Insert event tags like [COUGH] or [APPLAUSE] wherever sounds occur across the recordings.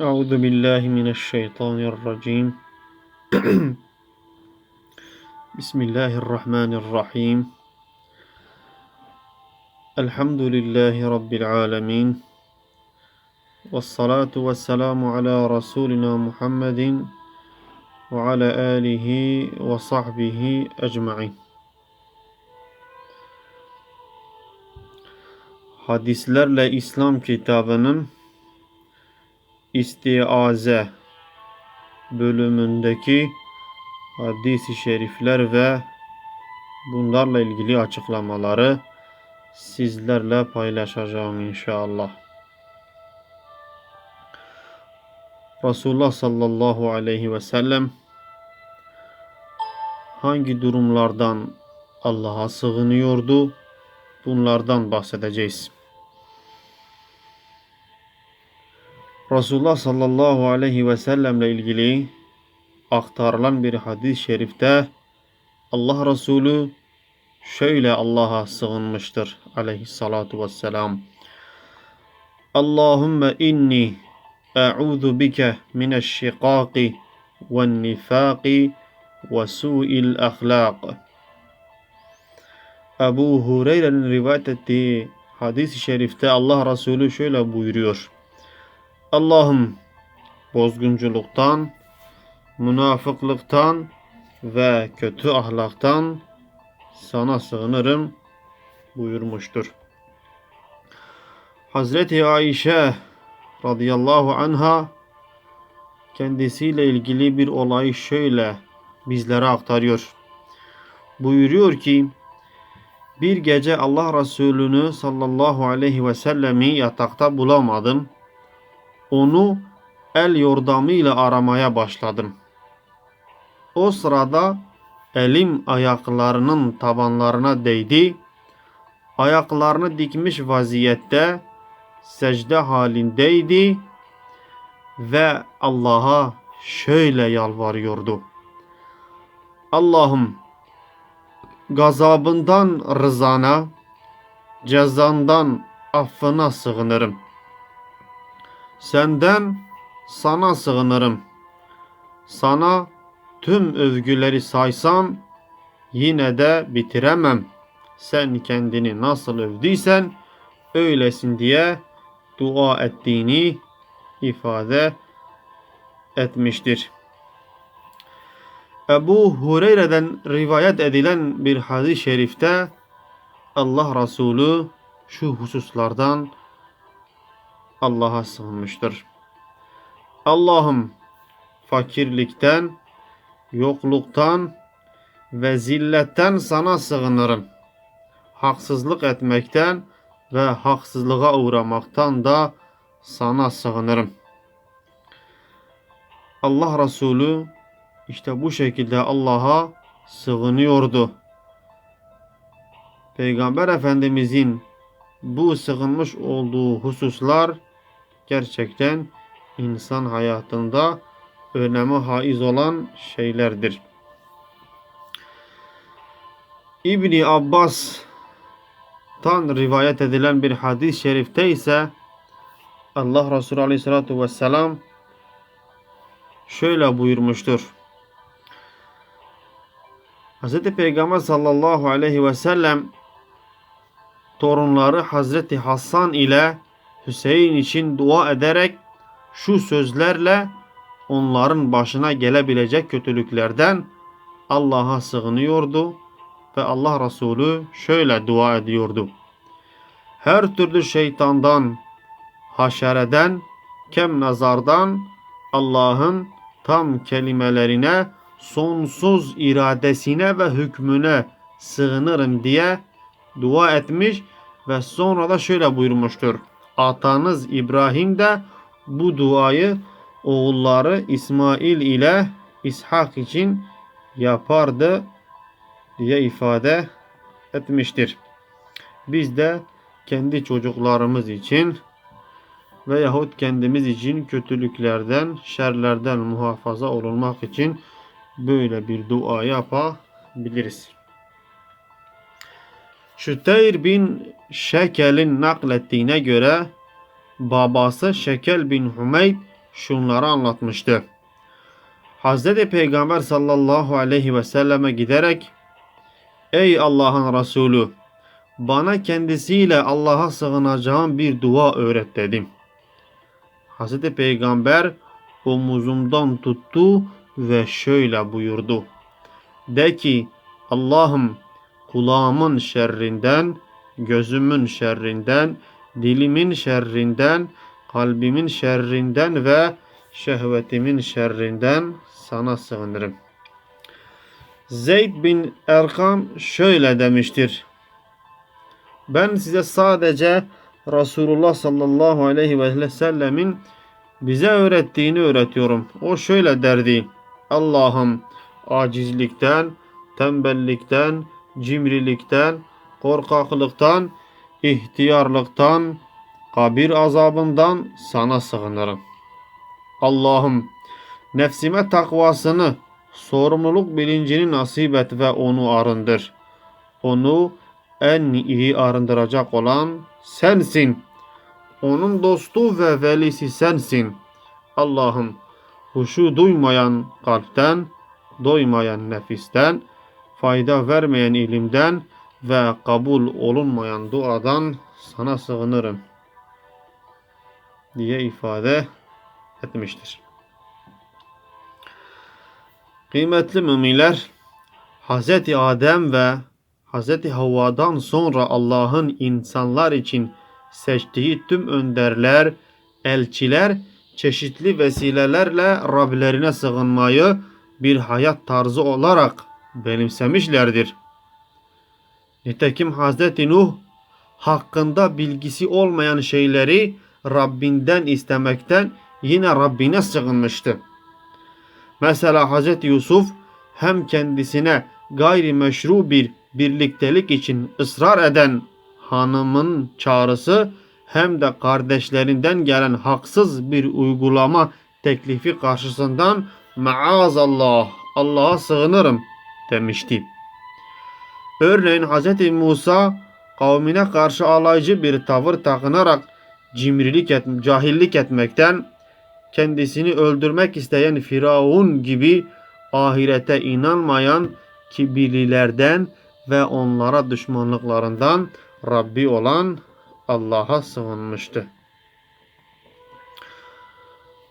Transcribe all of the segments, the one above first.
أعوذ بالله من الشيطان الرجيم. [CLEARS THROAT] بسم الله الرحمن الرحيم. الحمد لله رب العالمين. والصلاة والسلام على رسولنا محمد وعلى آله وصحبه أجمعين. Hadislerle İslam kitabının İstiaze bölümündeki hadis-i şerifler ve bunlarla ilgili açıklamaları sizlerle paylaşacağım inşallah. Resulullah sallallahu aleyhi ve sellem hangi durumlardan Allah'a sığınıyordu? Bunlardan bahsedeceğiz. Resulullah sallallahu aleyhi ve sellemle ilgili aktarılan bir hadis-i şerifte Allah Resulü şöyle Allah'a sığınmıştır aleyhissalatu vesselam. Allahümme inni e'udhu bike mineşşikaki ve nifaki ve su'il ahlak. Ebu Hureyre'nin rivayet ettiği hadis-i şerifte Allah Resulü şöyle buyuruyor. Allah'ım bozgunculuktan, münafıklıktan ve kötü ahlaktan sana sığınırım buyurmuştur. Hazreti Ayşe radıyallahu anha kendisiyle ilgili bir olayı şöyle bizlere aktarıyor. Buyuruyor ki bir gece Allah Resulü'nü sallallahu aleyhi ve sellemi yatakta bulamadım onu el yordamıyla aramaya başladım. O sırada elim ayaklarının tabanlarına değdi. Ayaklarını dikmiş vaziyette secde halindeydi ve Allah'a şöyle yalvarıyordu. Allah'ım gazabından rızana, cezandan affına sığınırım.'' Senden sana sığınırım. Sana tüm övgüleri saysam yine de bitiremem. Sen kendini nasıl övdüysen öylesin diye dua ettiğini ifade etmiştir. Ebu Hureyre'den rivayet edilen bir hadis-i şerifte Allah Resulü şu hususlardan Allah'a sığınmıştır. Allah'ım fakirlikten, yokluktan ve zilletten sana sığınırım. Haksızlık etmekten ve haksızlığa uğramaktan da sana sığınırım. Allah Resulü işte bu şekilde Allah'a sığınıyordu. Peygamber Efendimizin bu sığınmış olduğu hususlar gerçekten insan hayatında öneme haiz olan şeylerdir. İbni Abbas'tan rivayet edilen bir hadis-i şerifte ise Allah Resulü Aleyhisselatü Vesselam şöyle buyurmuştur. Hz. Peygamber sallallahu aleyhi ve sellem torunları Hazreti Hasan ile Hüseyin için dua ederek şu sözlerle onların başına gelebilecek kötülüklerden Allah'a sığınıyordu ve Allah Resulü şöyle dua ediyordu. Her türlü şeytandan, haşereden, kem nazardan Allah'ın tam kelimelerine, sonsuz iradesine ve hükmüne sığınırım diye dua etmiş ve sonra da şöyle buyurmuştur atanız İbrahim de bu duayı oğulları İsmail ile İshak için yapardı diye ifade etmiştir. Biz de kendi çocuklarımız için veyahut kendimiz için kötülüklerden, şerlerden muhafaza olunmak için böyle bir dua yapabiliriz. Şüteyr bin Şekel'in naklettiğine göre babası Şekel bin Hümeyd şunları anlatmıştı. Hazreti Peygamber sallallahu aleyhi ve selleme giderek Ey Allah'ın Resulü bana kendisiyle Allah'a sığınacağım bir dua öğret dedim. Hazreti Peygamber omuzumdan tuttu ve şöyle buyurdu. De ki Allah'ım kulağımın şerrinden, gözümün şerrinden, dilimin şerrinden, kalbimin şerrinden ve şehvetimin şerrinden sana sığınırım. Zeyd bin Erkam şöyle demiştir. Ben size sadece Resulullah sallallahu aleyhi ve sellemin bize öğrettiğini öğretiyorum. O şöyle derdi. Allah'ım acizlikten, tembellikten, cimrilikten, korkaklıktan, ihtiyarlıktan, kabir azabından sana sığınırım. Allah'ım nefsime takvasını, sorumluluk bilincini nasip et ve onu arındır. Onu en iyi arındıracak olan sensin. Onun dostu ve velisi sensin. Allah'ım huşu duymayan kalpten, doymayan nefisten, fayda vermeyen ilimden ve kabul olunmayan duadan sana sığınırım diye ifade etmiştir. Kıymetli müminler, Hz. Adem ve Hz. Havva'dan sonra Allah'ın insanlar için seçtiği tüm önderler, elçiler çeşitli vesilelerle Rablerine sığınmayı bir hayat tarzı olarak benimsemişlerdir. Nitekim Hz. Nuh hakkında bilgisi olmayan şeyleri Rabbinden istemekten yine Rabbine sığınmıştı. Mesela Hz. Yusuf hem kendisine gayrimeşru bir birliktelik için ısrar eden hanımın çağrısı hem de kardeşlerinden gelen haksız bir uygulama teklifi karşısından maazallah Allah'a sığınırım demişti. Örneğin Hz. Musa kavmine karşı alaycı bir tavır takınarak cimrilik et, cahillik etmekten kendisini öldürmek isteyen Firavun gibi ahirete inanmayan kibirlilerden ve onlara düşmanlıklarından Rabbi olan Allah'a sığınmıştı.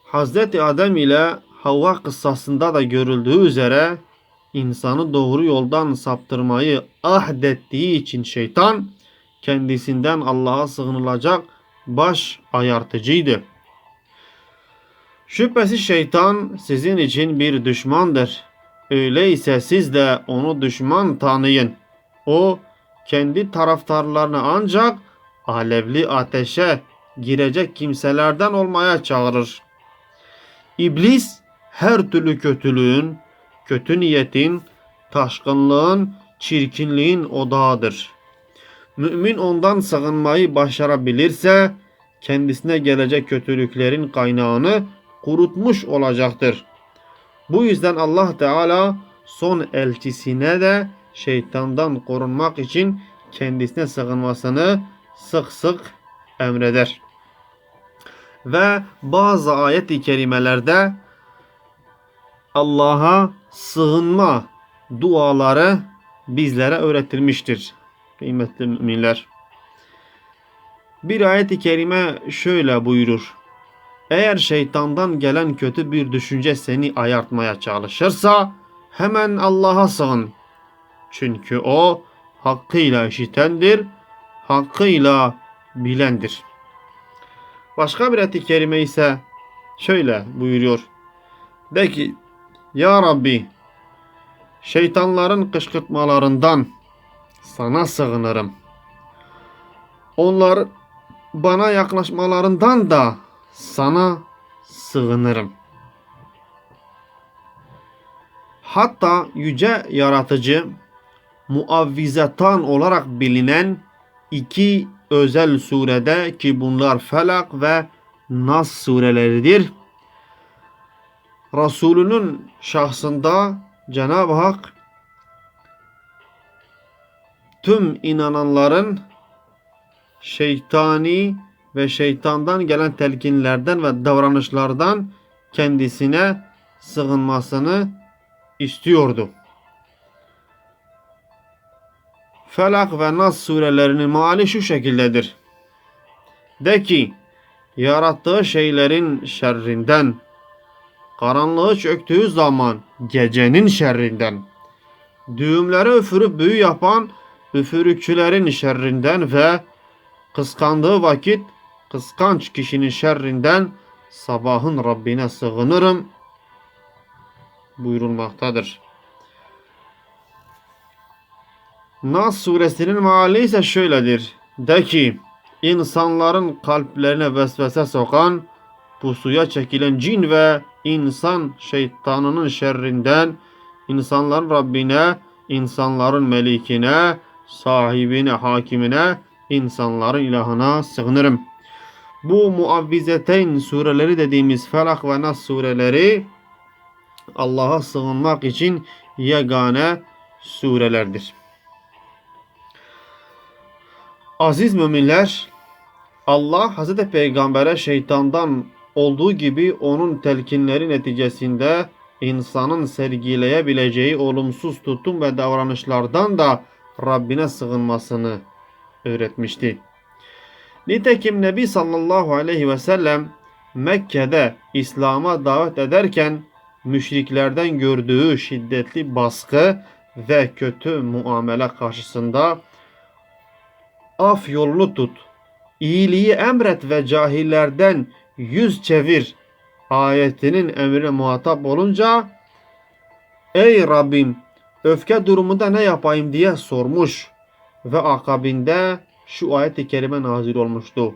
Hazreti Adem ile Havva kıssasında da görüldüğü üzere insanı doğru yoldan saptırmayı ahdettiği için şeytan kendisinden Allah'a sığınılacak baş ayartıcıydı. Şüphesiz şeytan sizin için bir düşmandır. Öyleyse siz de onu düşman tanıyın. O kendi taraftarlarını ancak alevli ateşe girecek kimselerden olmaya çağırır. İblis her türlü kötülüğün, kötü niyetin, taşkınlığın, çirkinliğin odağıdır. Mümin ondan sığınmayı başarabilirse kendisine gelecek kötülüklerin kaynağını kurutmuş olacaktır. Bu yüzden Allah Teala son elçisine de şeytandan korunmak için kendisine sığınmasını sık sık emreder. Ve bazı ayet-i kerimelerde Allah'a sığınma duaları bizlere öğretilmiştir. Kıymetli müminler. Bir ayet-i kerime şöyle buyurur. Eğer şeytandan gelen kötü bir düşünce seni ayartmaya çalışırsa hemen Allah'a sığın. Çünkü o hakkıyla işitendir, hakkıyla bilendir. Başka bir ayet-i kerime ise şöyle buyuruyor. De ki Ya Rabbi şeytanların kışkırtmalarından sana sığınırım. Onlar bana yaklaşmalarından da sana sığınırım. Hatta yüce yaratıcı muavvizetan olarak bilinen iki özel surede ki bunlar Felak ve Nas sureleridir. Resulünün şahsında Cenab-ı Hak tüm inananların şeytani ve şeytandan gelen telkinlerden ve davranışlardan kendisine sığınmasını istiyordu. Felak ve Nas surelerinin meali şu şekildedir. De ki, yarattığı şeylerin şerrinden, karanlığı çöktüğü zaman gecenin şerrinden, düğümleri üfürüp büyü yapan üfürükçülerin şerrinden ve kıskandığı vakit kıskanç kişinin şerrinden sabahın Rabbine sığınırım buyurulmaktadır. Nas suresinin meali ise şöyledir. De ki insanların kalplerine vesvese sokan pusuya çekilen cin ve insan şeytanının şerrinden insanların Rabbine, insanların melikine, sahibine, hakimine, insanların ilahına sığınırım. Bu muavvizeteyn sureleri dediğimiz Felak ve Nas sureleri Allah'a sığınmak için yegane surelerdir. Aziz müminler, Allah Hazreti Peygamber'e şeytandan olduğu gibi onun telkinleri neticesinde insanın sergileyebileceği olumsuz tutum ve davranışlardan da Rabbine sığınmasını öğretmişti. Nitekim Nebi sallallahu aleyhi ve sellem Mekke'de İslam'a davet ederken müşriklerden gördüğü şiddetli baskı ve kötü muamele karşısında af yolunu tut, iyiliği emret ve cahillerden yüz çevir ayetinin emrine muhatap olunca Ey Rabbim öfke durumunda ne yapayım diye sormuş ve akabinde şu ayet-i kerime nazil olmuştu.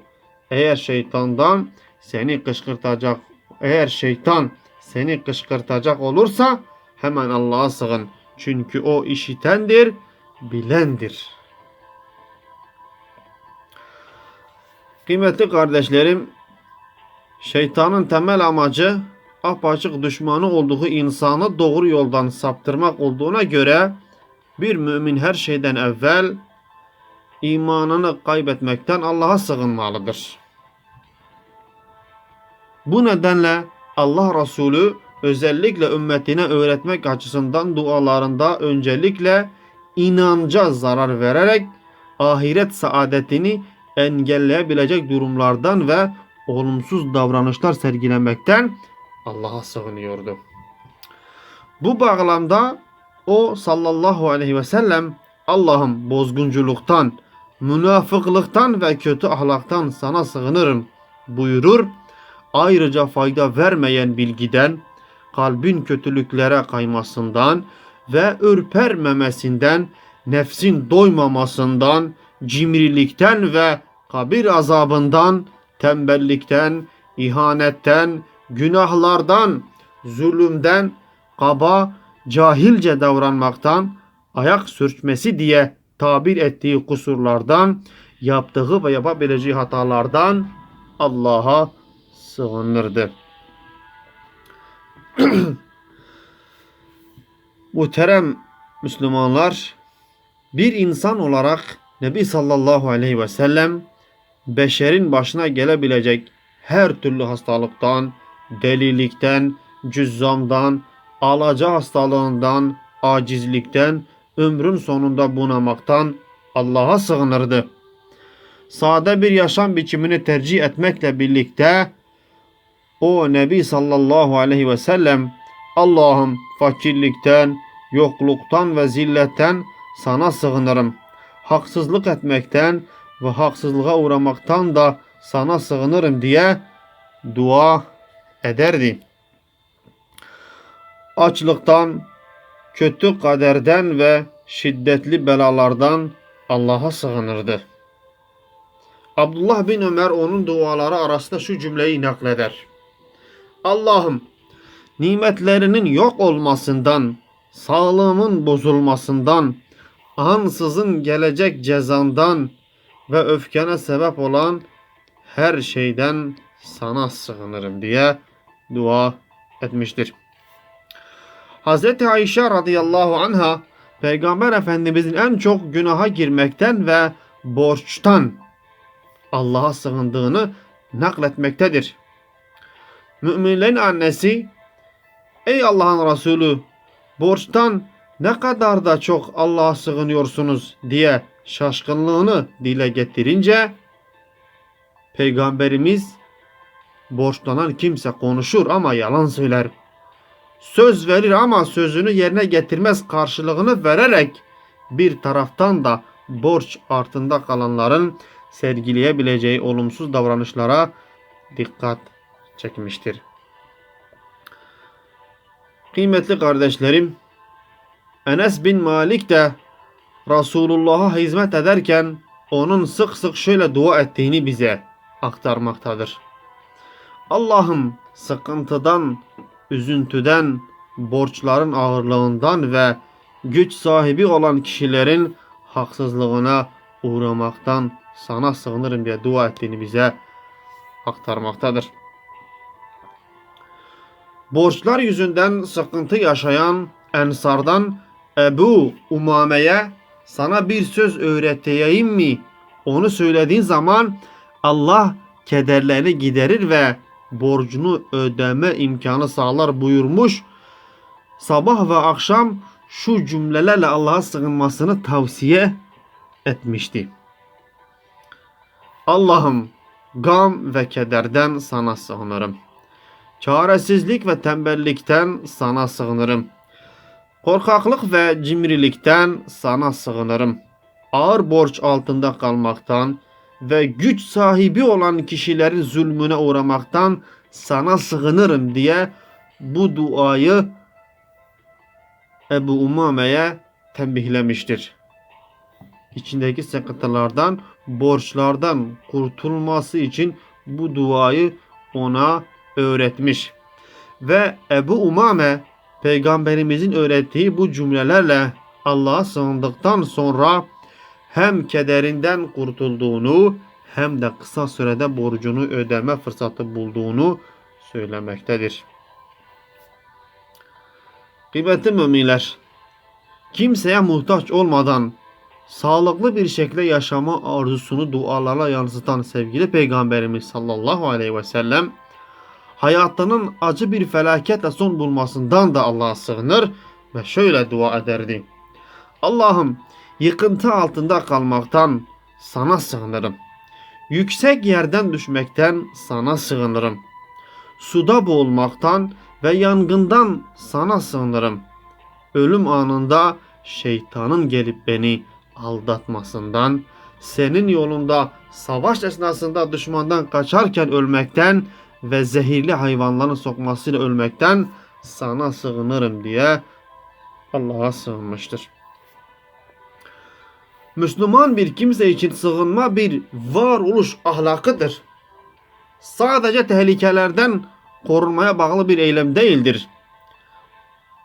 Eğer şeytandan seni kışkırtacak, eğer şeytan seni kışkırtacak olursa hemen Allah'a sığın. Çünkü o işitendir, bilendir. Kıymetli kardeşlerim, şeytanın temel amacı apaçık düşmanı olduğu insanı doğru yoldan saptırmak olduğuna göre bir mümin her şeyden evvel imanını kaybetmekten Allah'a sığınmalıdır. Bu nedenle Allah Resulü özellikle ümmetine öğretmek açısından dualarında öncelikle inanca zarar vererek ahiret saadetini engelleyebilecek durumlardan ve olumsuz davranışlar sergilemekten Allah'a sığınıyordu. Bu bağlamda o sallallahu aleyhi ve sellem Allah'ım bozgunculuktan, münafıklıktan ve kötü ahlaktan sana sığınırım buyurur. Ayrıca fayda vermeyen bilgiden, kalbin kötülüklere kaymasından ve ürpermemesinden, nefsin doymamasından, cimrilikten ve kabir azabından, tembellikten, ihanetten, günahlardan, zulümden, kaba, cahilce davranmaktan, ayak sürçmesi diye tabir ettiği kusurlardan, yaptığı ve yapabileceği hatalardan Allah'a sığınırdı. [CLEARS THROAT] Muhterem Müslümanlar, bir insan olarak Nebi sallallahu aleyhi ve sellem beşerin başına gelebilecek her türlü hastalıktan, delilikten, cüzzamdan, alaca hastalığından, acizlikten, ömrün sonunda bunamaktan Allah'a sığınırdı. Sade bir yaşam biçimini tercih etmekle birlikte o Nebi sallallahu aleyhi ve sellem Allah'ım fakirlikten, yokluktan ve zilletten sana sığınırım. Haksızlık etmekten ve haksızlığa uğramaktan da sana sığınırım diye dua ederdi. Açlıktan, kötü kaderden ve şiddetli belalardan Allah'a sığınırdı. Abdullah bin Ömer onun duaları arasında şu cümleyi nakleder. Allah'ım nimetlerinin yok olmasından, sağlığımın bozulmasından, ansızın gelecek cezandan ve öfkene sebep olan her şeyden sana sığınırım diye dua etmiştir. Hz. Ayşe radıyallahu anha Peygamber Efendimizin en çok günaha girmekten ve borçtan Allah'a sığındığını nakletmektedir. Müminlerin annesi Ey Allah'ın Resulü borçtan ne kadar da çok Allah'a sığınıyorsunuz diye şaşkınlığını dile getirince Peygamberimiz borçlanan kimse konuşur ama yalan söyler. Söz verir ama sözünü yerine getirmez karşılığını vererek bir taraftan da borç altında kalanların sergileyebileceği olumsuz davranışlara dikkat çekmiştir. Kıymetli kardeşlerim, Enes bin Malik de Resulullah'a hizmet ederken onun sık sık şöyle dua ettiğini bize aktarmaktadır. Allah'ım sıkıntıdan, üzüntüden, borçların ağırlığından ve güç sahibi olan kişilerin haksızlığına uğramaktan sana sığınırım diye dua ettiğini bize aktarmaktadır. Borçlar yüzünden sıkıntı yaşayan Ensardan Ebu Umame'ye sana bir söz öğreteyim mi? Onu söylediğin zaman Allah kederlerini giderir ve borcunu ödeme imkanı sağlar buyurmuş. Sabah ve akşam şu cümlelerle Allah'a sığınmasını tavsiye etmişti. Allah'ım gam ve kederden sana sığınırım. Çaresizlik ve tembellikten sana sığınırım. Korkaklık ve cimrilikten sana sığınırım. Ağır borç altında kalmaktan ve güç sahibi olan kişilerin zulmüne uğramaktan sana sığınırım diye bu duayı Ebu Umame'ye tembihlemiştir. İçindeki sıkıntılardan, borçlardan kurtulması için bu duayı ona öğretmiş. Ve Ebu Umame peygamberimizin öğrettiği bu cümlelerle Allah'a sığındıktan sonra hem kederinden kurtulduğunu hem de kısa sürede borcunu ödeme fırsatı bulduğunu söylemektedir. Kıymetli müminler, kimseye muhtaç olmadan sağlıklı bir şekilde yaşama arzusunu dualarla yansıtan sevgili Peygamberimiz sallallahu aleyhi ve sellem hayatının acı bir felaketle son bulmasından da Allah'a sığınır ve şöyle dua ederdi. Allah'ım yıkıntı altında kalmaktan sana sığınırım. Yüksek yerden düşmekten sana sığınırım. Suda boğulmaktan ve yangından sana sığınırım. Ölüm anında şeytanın gelip beni aldatmasından, senin yolunda savaş esnasında düşmandan kaçarken ölmekten ve zehirli hayvanların sokmasıyla ölmekten sana sığınırım diye Allah'a sığınmıştır. Müslüman bir kimse için sığınma bir varoluş ahlakıdır. Sadece tehlikelerden korunmaya bağlı bir eylem değildir.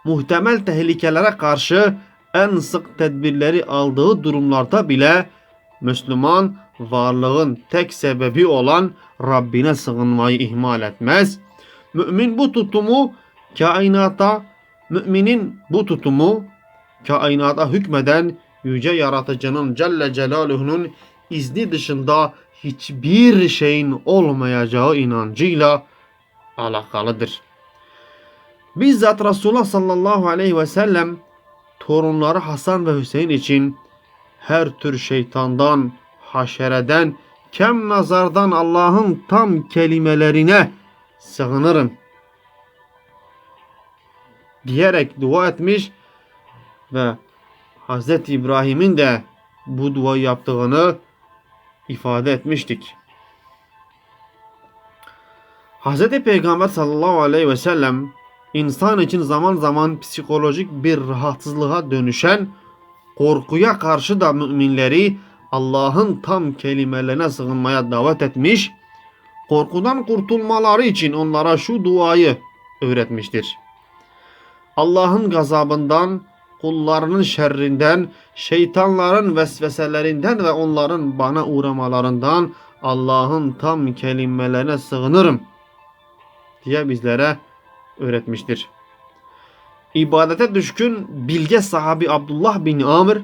Muhtemel tehlikelere karşı en sık tedbirleri aldığı durumlarda bile Müslüman varlığın tek sebebi olan Rabbine sığınmayı ihmal etmez. Mümin bu tutumu kainata, müminin bu tutumu kainata hükmeden yüce yaratıcının Celle Celaluhu'nun izni dışında hiçbir şeyin olmayacağı inancıyla alakalıdır. Bizzat Resulullah sallallahu aleyhi ve sellem torunları Hasan ve Hüseyin için her tür şeytandan, haşereden, kem nazardan Allah'ın tam kelimelerine sığınırım diyerek dua etmiş ve Hz. İbrahim'in de bu duayı yaptığını ifade etmiştik. Hz. Peygamber sallallahu aleyhi ve sellem insan için zaman zaman psikolojik bir rahatsızlığa dönüşen korkuya karşı da müminleri Allah'ın tam kelimelerine sığınmaya davet etmiş, korkudan kurtulmaları için onlara şu duayı öğretmiştir. Allah'ın gazabından, kullarının şerrinden, şeytanların vesveselerinden ve onların bana uğramalarından Allah'ın tam kelimelerine sığınırım diye bizlere öğretmiştir. İbadete düşkün bilge sahabi Abdullah bin Amr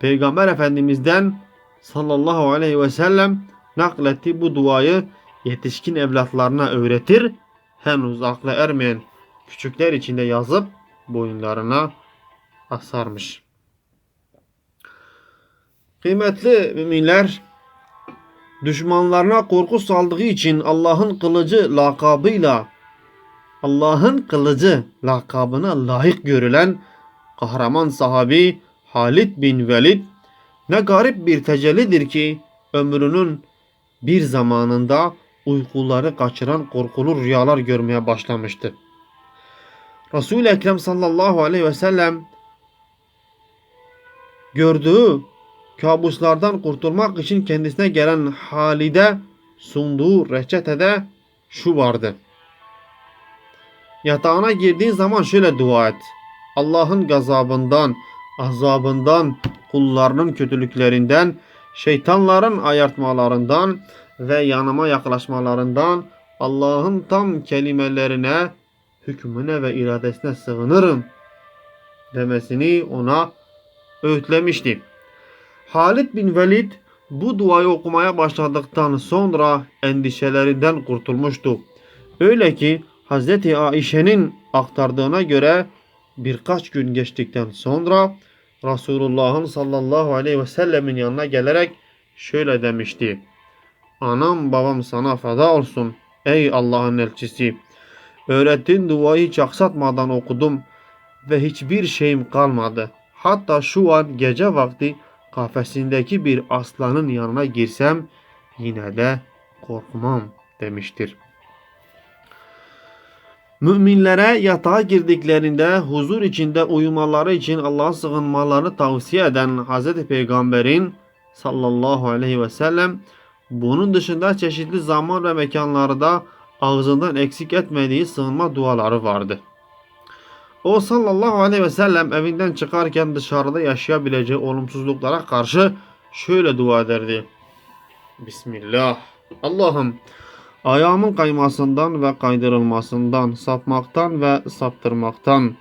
Peygamber Efendimiz'den sallallahu aleyhi ve sellem nakletti bu duayı yetişkin evlatlarına öğretir. Henüz akla ermeyen küçükler içinde yazıp boyunlarına asarmış. Kıymetli müminler, düşmanlarına korku saldığı için Allah'ın kılıcı lakabıyla Allah'ın kılıcı lakabına layık görülen kahraman sahabi Halid bin Velid ne garip bir tecellidir ki ömrünün bir zamanında uykuları kaçıran korkulu rüyalar görmeye başlamıştı. Resul-i Ekrem sallallahu aleyhi ve sellem gördüğü kabuslardan kurtulmak için kendisine gelen Halide sunduğu reçetede şu vardı. Yatağına girdiğin zaman şöyle dua et. Allah'ın gazabından, azabından, kullarının kötülüklerinden, şeytanların ayartmalarından ve yanıma yaklaşmalarından Allah'ın tam kelimelerine, hükmüne ve iradesine sığınırım demesini ona öğütlemişti. Halid bin Velid bu duayı okumaya başladıktan sonra endişelerinden kurtulmuştu. Öyle ki Hz. Aişe'nin aktardığına göre birkaç gün geçtikten sonra Resulullah'ın sallallahu aleyhi ve sellemin yanına gelerek şöyle demişti. Anam babam sana feda olsun ey Allah'ın elçisi. Öğrettiğin duayı hiç aksatmadan okudum ve hiçbir şeyim kalmadı. Hatta şu an gece vakti kafesindeki bir aslanın yanına girsem yine de korkmam demiştir. Müminlere yatağa girdiklerinde huzur içinde uyumaları için Allah'a sığınmalarını tavsiye eden Hz. Peygamber'in sallallahu aleyhi ve sellem bunun dışında çeşitli zaman ve mekanlarda ağzından eksik etmediği sığınma duaları vardı. O sallallahu aleyhi ve sellem evinden çıkarken dışarıda yaşayabileceği olumsuzluklara karşı şöyle dua ederdi. Bismillah. Allah'ım ayağımın kaymasından ve kaydırılmasından, sapmaktan ve saptırmaktan,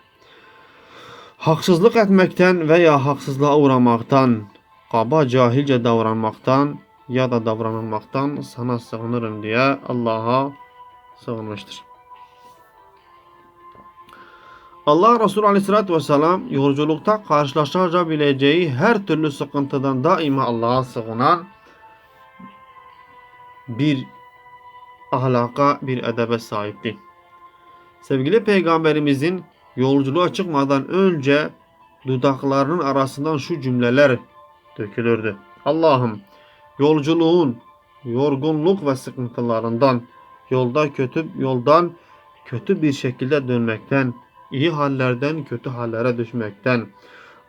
haksızlık etmekten veya haksızlığa uğramaktan, kaba cahilce davranmaktan ya da davranılmaktan sana sığınırım diye Allah'a sığınmıştır. Allah Resulü Aleyhisselatü Vesselam yolculukta karşılaşabileceği her türlü sıkıntıdan daima Allah'a sığınan bir ahlaka, bir edebe sahipti. Sevgili Peygamberimizin yolculuğa çıkmadan önce dudaklarının arasından şu cümleler dökülürdü. Allah'ım yolculuğun yorgunluk ve sıkıntılarından, yolda kötü yoldan kötü bir şekilde dönmekten, iyi hallerden kötü hallere düşmekten,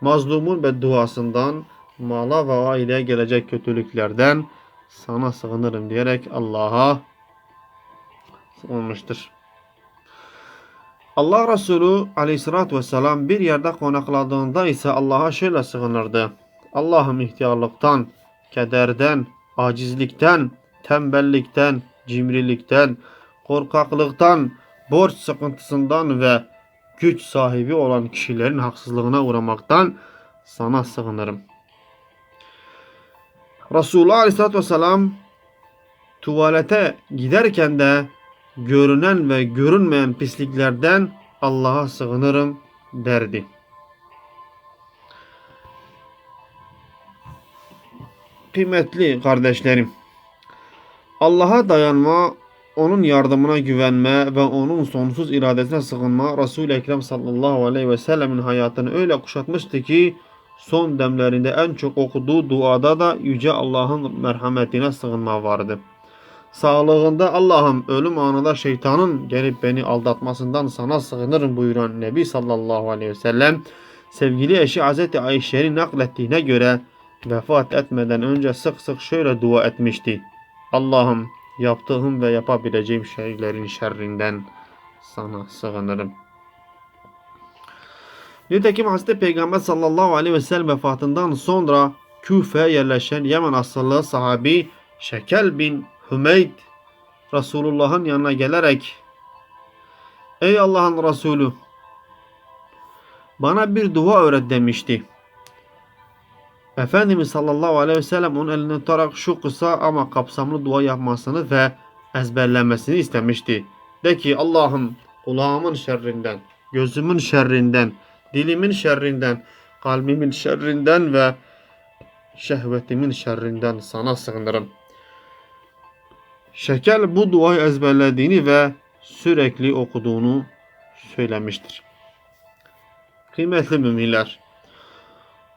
mazlumun bedduasından, mala ve aileye gelecek kötülüklerden sana sığınırım diyerek Allah'a sığınmıştır. Allah Resulü aleyhissalatü vesselam bir yerde konakladığında ise Allah'a şöyle sığınırdı. Allah'ım ihtiyarlıktan, kederden, acizlikten, tembellikten, cimrilikten, korkaklıktan, borç sıkıntısından ve güç sahibi olan kişilerin haksızlığına uğramaktan sana sığınırım. Resulullah Aleyhisselatü Vesselam tuvalete giderken de görünen ve görünmeyen pisliklerden Allah'a sığınırım derdi. Kıymetli kardeşlerim, Allah'a dayanma, onun yardımına güvenme ve onun sonsuz iradesine sığınma Resul-i Ekrem sallallahu aleyhi ve sellemin hayatını öyle kuşatmıştı ki son demlerinde en çok okuduğu duada da Yüce Allah'ın merhametine sığınma vardı. Sağlığında Allah'ım ölüm anında şeytanın gelip beni aldatmasından sana sığınırım buyuran Nebi sallallahu aleyhi ve sellem sevgili eşi Hz. Ayşe'nin naklettiğine göre vefat etmeden önce sık sık şöyle dua etmişti. Allah'ım yaptığım ve yapabileceğim şeylerin şerrinden sana sığınırım. Nitekim Hazreti Peygamber sallallahu aleyhi ve sellem vefatından sonra Küfe'ye yerleşen Yemen asıllı sahabi Şekel bin Hümeyd Resulullah'ın yanına gelerek Ey Allah'ın Resulü bana bir dua öğret demişti. Efendimiz sallallahu aleyhi ve sellem onun elinden tutarak şu kısa ama kapsamlı dua yapmasını ve ezberlemesini istemişti. De ki Allah'ım kulağımın şerrinden, gözümün şerrinden, dilimin şerrinden, kalbimin şerrinden ve şehvetimin şerrinden sana sığınırım. Şekel bu duayı ezberlediğini ve sürekli okuduğunu söylemiştir. Kıymetli müminler,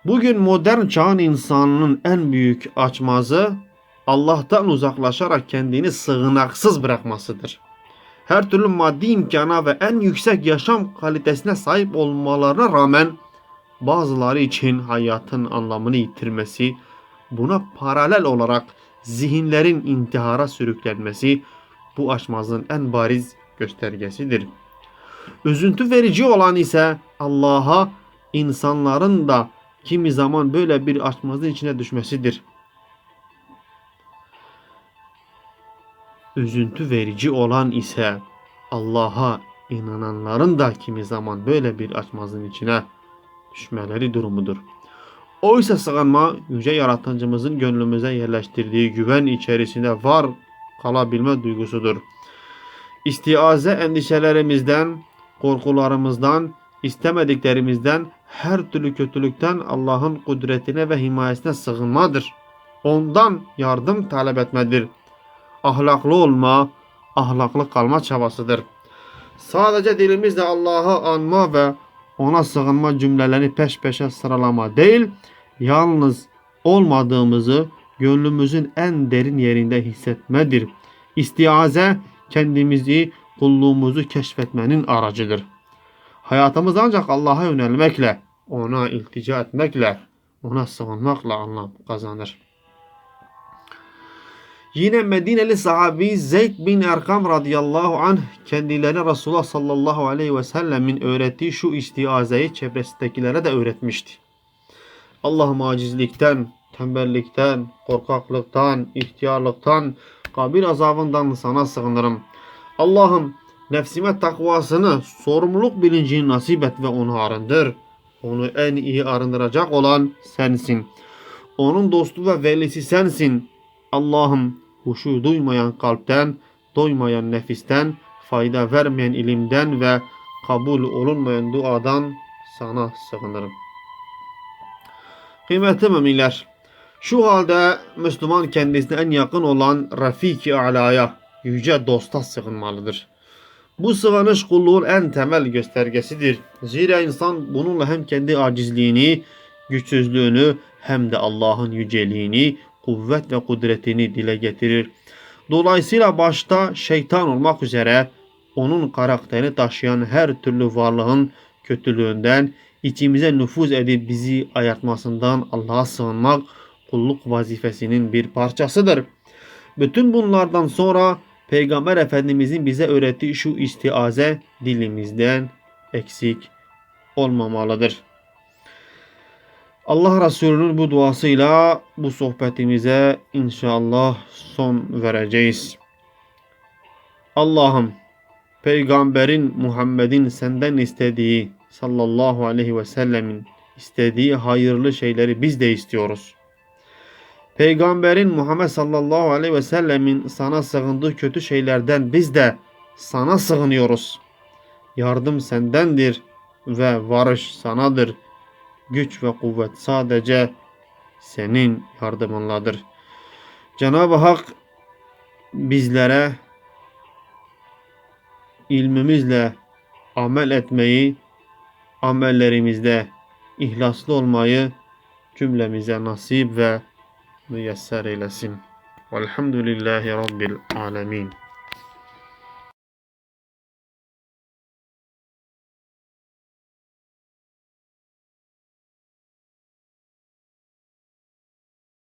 bugün modern çağın insanının en büyük açmazı Allah'tan uzaklaşarak kendini sığınaksız bırakmasıdır. Her türlü maddi imkana ve en yüksek yaşam kalitesine sahip olmalarına rağmen bazıları için hayatın anlamını yitirmesi, buna paralel olarak zihinlerin intihara sürüklenmesi bu açmazın en bariz göstergesidir. Üzüntü verici olan ise Allah'a insanların da kimi zaman böyle bir açmazın içine düşmesidir. Üzüntü verici olan ise Allah'a inananların da kimi zaman böyle bir açmazın içine düşmeleri durumudur. Oysa sığınma yüce yaratıcımızın gönlümüze yerleştirdiği güven içerisinde var kalabilme duygusudur. İstiaze endişelerimizden, korkularımızdan, istemediklerimizden, her türlü kötülükten Allah'ın kudretine ve himayesine sığınmadır. Ondan yardım talep etmedir. Ahlaklı olma, ahlaklı kalma çabasıdır. Sadece dilimizle Allah'ı anma ve ona sığınma cümlelerini peş peşe sıralama değil, yalnız olmadığımızı gönlümüzün en derin yerinde hissetmedir. İstiaze kendimizi, kulluğumuzu keşfetmenin aracıdır. Hayatımız ancak Allah'a yönelmekle, ona iltica etmekle, ona sığınmakla anlam kazanır. Yine Medineli sahabi Zeyd bin Erkam radıyallahu anh kendilerine Resulullah sallallahu aleyhi ve sellemin öğrettiği şu istiazeyi çevresindekilere de öğretmişti. Allah'ım acizlikten, tembellikten, korkaklıktan, ihtiyarlıktan, kabir azabından sana sığınırım. Allah'ım nefsime takvasını, sorumluluk bilincini nasip et ve onu arındır. Onu en iyi arındıracak olan sensin. Onun dostu ve velisi sensin. Allah'ım huşu duymayan kalpten, doymayan nefisten, fayda vermeyen ilimden ve kabul olunmayan duadan sana sığınırım. Kıymetli müminler, şu halde Müslüman kendisine en yakın olan Rafiki Ala'ya, yüce dosta sığınmalıdır. Bu sığınış kulluğun en temel göstergesidir. Zira insan bununla hem kendi acizliğini, güçsüzlüğünü hem de Allah'ın yüceliğini, kuvvet ve kudretini dile getirir. Dolayısıyla başta şeytan olmak üzere onun karakterini taşıyan her türlü varlığın kötülüğünden, içimize nüfuz edip bizi ayartmasından Allah'a sığınmak kulluk vazifesinin bir parçasıdır. Bütün bunlardan sonra Peygamber Efendimizin bize öğrettiği şu istiaze dilimizden eksik olmamalıdır. Allah Resulü'nün bu duasıyla bu sohbetimize inşallah son vereceğiz. Allah'ım Peygamberin Muhammed'in senden istediği sallallahu aleyhi ve sellemin istediği hayırlı şeyleri biz de istiyoruz. Peygamberin Muhammed sallallahu aleyhi ve sellemin sana sığındığı kötü şeylerden biz de sana sığınıyoruz. Yardım sendendir ve varış sanadır. Güç ve kuvvet sadece senin yardımınladır. Cenab-ı Hak bizlere ilmimizle amel etmeyi, amellerimizde ihlaslı olmayı cümlemize nasip ve müyesser eylesin. Velhamdülillahi Rabbil alemin.